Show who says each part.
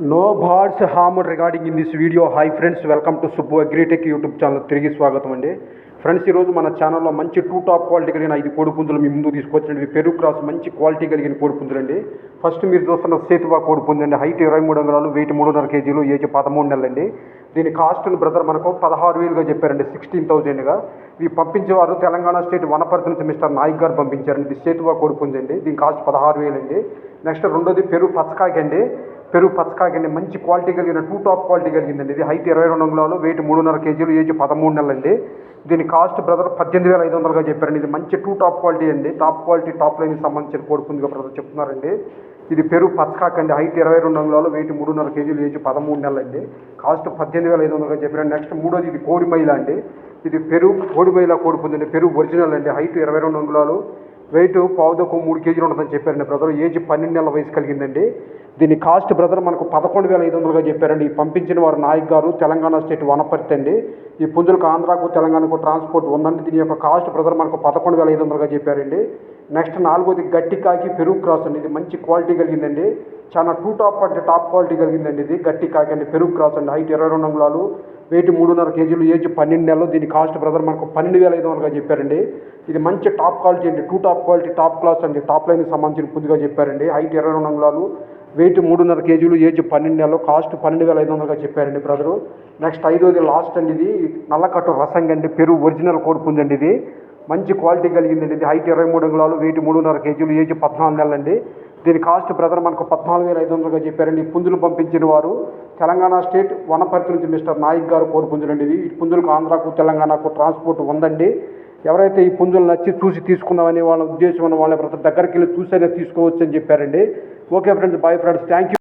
Speaker 1: No birds harm regarding in this video hi friends welcome to Subbu Agritech YouTube channel తిరిగి స్వాగతం అండి. Friends ఈరోజు మన ఛానల్లో మంచి టూ టాప్ క్వాలిటీ కలిగిన ఐదు కోడిపుంజులు మీ ముందు తీసుకొచ్చినవి పెరుగు క్రాస్ మంచి క్వాలిటీ కలిగిన కోడిపుంజులు అండి ఫస్ట్ మీరు చూస్తున్న సేతువా కోడి అండి. హైట్ ఇరవై మూడు అంగుళాలు వెయిట్ మూడున్నర కేజీలు ఏజ్ పదమూడు నెలలండి. దీని కాస్ట్ బ్రదర్ మనకు పదహారు వేలుగా చెప్పారండి. సిక్స్టీన్ థౌజండ్గా ఇవి పంపించేవారు తెలంగాణ స్టేట్ వనపర్తి నుంచి మిస్టర్ నాయక్ గారు పంపించారండి. సేతువా కోడి అండి. దీని కాస్ట్ పదహారు వేలండి. నెక్స్ట్ రెండోది పెరుగు పచ్చకాకి అండి పెరుగు పచ్చకాకండి మంచి క్వాలిటీ కలిగిన టూ టాప్ క్వాలిటీ కలిగిందండి. ఇది హైట్ ఇరవై రెండు అంగుళాలు వెయిట్ మూడున్నర కేజీలు ఏజ్ పదమూడు నెలలండి దీని కాస్ట్ బ్రదర్ పద్దెనిమిది వేల ఐదు వందలుగా చెప్పారండి. ఇది మంచి టూ టాప్ క్వాలిటీ అండి. టాప్ క్వాలిటీ టాప్ లైన్కి సంబంధించిన కోడుకుందిగా బ్రదర్ చెప్తున్నారండి. ఇది పెరుగు పచ్చకాకండి హైట్ ఇరవై రెండు అంగుళాలు వెయిట్ మూడున్నర కేజీలు ఏజ్ పదమూడు నెలలండి కాస్ట్ పద్దెనిమిది వేల ఐదు వందలుగా చెప్పారండి. నెక్స్ట్ మూడోది ఇది కోడి మైల అండి. ఇది పెరుగు కోడి మైల కోడిపుందండి పెరుగు ఒరిజినల్ అండి. హైట్ ఇరవై రెండు అంగుళాలు వెయిట్ పావుదకు మూడు కేజీలు ఉంటుందని చెప్పారండి బ్రదర్ ఏజ్ పన్నెండు నెలల వయసు కలిగిందండి. దీని కాస్ట్ బ్రదర్ మనకు పదకొండు వేల ఐదు వందలుగా చెప్పారండి. ఈ పంపించిన వారు నాయక్ గారు తెలంగాణ స్టేట్ వనపర్తి అండి. ఈ పుంజులకు ఆంధ్రాకు తెలంగాణకు ట్రాన్స్పోర్ట్ ఉందండి. దీని యొక్క కాస్ట్ బ్రదర్ మనకు పదకొండు వేల ఐదు వందలుగా చెప్పారండి. నెక్స్ట్ నాలుగోది గట్టి కాకి పెరుగు క్రాస్ అండి. ఇది మంచి క్వాలిటీ కలిగిందండి. చాలా టూ టాప్ అంటే టాప్ క్వాలిటీ కలిగిందండి ఇది. గట్టి కాకి అండి పెరుగు క్రాస్ అండి. హైట్ ఇరవై రెండు అంగుళాలు వెయిట్ మూడున్నర కేజీలు ఏజ్ పన్నెండు నెలలు. దీని కాస్ట్ బ్రదర్ మనకు పన్నెండు వేల ఐదు వందలుగా చెప్పారండి. ఇది మంచి టాప్ క్వాలిటీ అండి. Too top quality top class అండి. టాప్ లైన్కి సంబంధించిన పుద్దుగా చెప్పారండి. హైట్ ఇరవై రెండు అంగుళాలు వెయిట్ మూడున్నర కేజీలు ఏజ్ పన్నెండు నెలలు. కాస్ట్ పన్నెండు వేల ఐదు వందలుగా చెప్పారండి బ్రదరు. నెక్స్ట్ ఐదోది లాస్ట్ అండి ఇది. నల్లకట్టు రసంగ్ అండి. పెరుగు ఒరిజినల్ కోడి ఇది. మంచి క్వాలిటీ కలిగిందండి ఇది. హైట్ ఇరవై మూడు అంగుళాలు వెయిట్ మూడున్నర కేజీలు ఏజ్ పద్నాలుగు నెలలండి దీని కాస్ట్ బ్రదర్ మనకు పద్నాలుగు వేల ఐదు వందలుగా చెప్పారండి. పుంజులు పంపించిన వారు తెలంగాణ స్టేట్ వనపర్తి నుంచి మిస్టర్ నాయక్ గారు కోడి పుంజులండి ఇవి. పుంజులకు ఆంధ్రాకు తెలంగాణకు ట్రాన్స్పోర్ట్ ఉందండి. ఎవరైతే ఈ పుంజులు నచ్చి చూసి తీసుకున్నామని వాళ్ళ ఉద్దేశం ఉన్న వాళ్ళ దగ్గరికి వెళ్ళి చూసైనా తీసుకోవచ్చు అని చెప్పారండి. Okay friends bye friends thank you